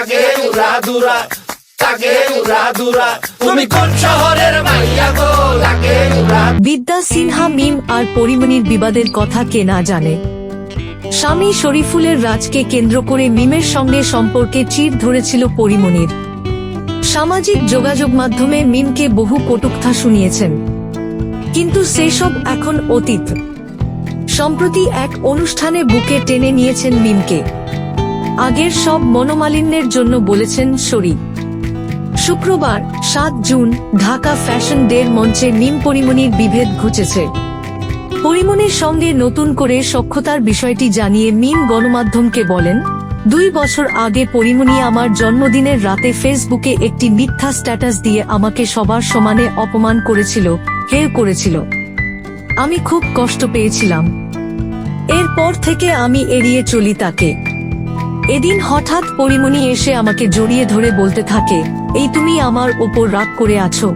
লাগে উড়া দুরা দুরা। তুমি কোন শহরের মাইয়া গো? বিদ্যা সিনহা মিম আর পরিমণির বিবাদের কথা কে না জানে? স্বামী শরীফুলের রাজকে কেন্দ্র করে মিমের সঙ্গে সম্পর্কে চির ধরেছিল পরিমণির সামাজিক যোগাযোগ মাধ্যমে মিমকে বহু কটুক্তা শুনিয়েছেন। কিন্তু সেসব এখন অতীত। সম্প্রতি এক অনুষ্ঠানে বুকে টেনে নিয়েছেন মিমকে। আগের সব মনোমালিন্যের জন্য বলেছেন শরী শুক্রবার, সাত জুন, ঢাকা ফ্যাশন ডের মঞ্চে মিম পরিমণির বিভেদ ঘুচেছে পরিমণির সঙ্গে নতুন করে সক্ষতার বিষয়টি জানিয়ে মিম গণমাধ্যমকে বলেন, দুই বছর আগে পরিমণি আমার জন্মদিনের রাতে ফেসবুকে একটি মিথ্যা স্ট্যাটাস দিয়ে আমাকে সবার সমানে অপমান করেছিল, হেয় করেছিল। আমি খুব কষ্ট পেয়েছিলাম। এরপর থেকে আমি এড়িয়ে চলি তাকে। এদিন হঠাৎ পরিমণি এসে আমাকে জড়িয়ে ধরে বলতে থাকে, এই তুমি আমার ওপর রাগ করে আছো।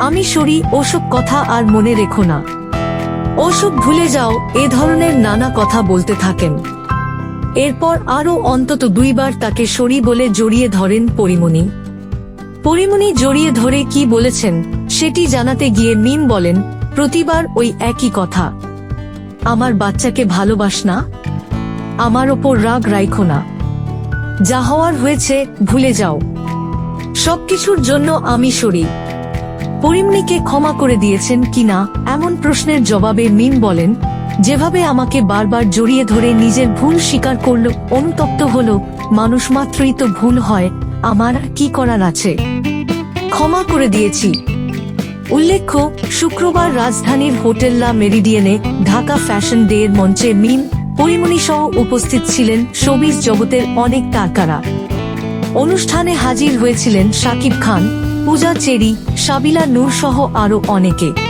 আমি সরি, ওসব কথা আর মনে রেখো না। ওসব ভুলে যাও, এ ধরনের নানা কথা বলতে থাকেন। এরপর আরও অন্তত দুইবার তাকে সরি বলে জড়িয়ে ধরেন পরিমণি। পরিমণি জড়িয়ে ধরে কি বলেছেন, সেটি জানাতে গিয়ে মিম বলেন, প্রতিবার ওই একই কথা। আমার বাচ্চাকে ভালোবাস না? আমার ওপর রাগ রাইখো না। যা হওয়ার হয়েছে, ভুলে যাও। সবকিছুর জন্য আমি সরি। পরিমনিকে ক্ষমা করে দিয়েছেন কিনা এমন প্রশ্নের জবাবে মিম বলেন, যেভাবে আমাকে বারবার জড়িয়ে ধরে নিজের ভুল স্বীকার করল, অনুতপ্ত হল, মানুষ মাত্রই তো ভুল হয়, আমার কি করার আছে? ক্ষমা করে দিয়েছি। উল্লেখ্য, শুক্রবার রাজধানীর হোটেল লা মেরিডিয়ানে ঢাকা ফ্যাশন ডে এর মঞ্চে মিম পরিমণি সহ উপস্থিত ছিলেন শোবিজ জগতের অনেক তারকারা। অনুষ্ঠানে হাজির হয়েছিলেন শাকিব খান, পূজা চেরি, সাবিলা নূর সহ আরও অনেকে।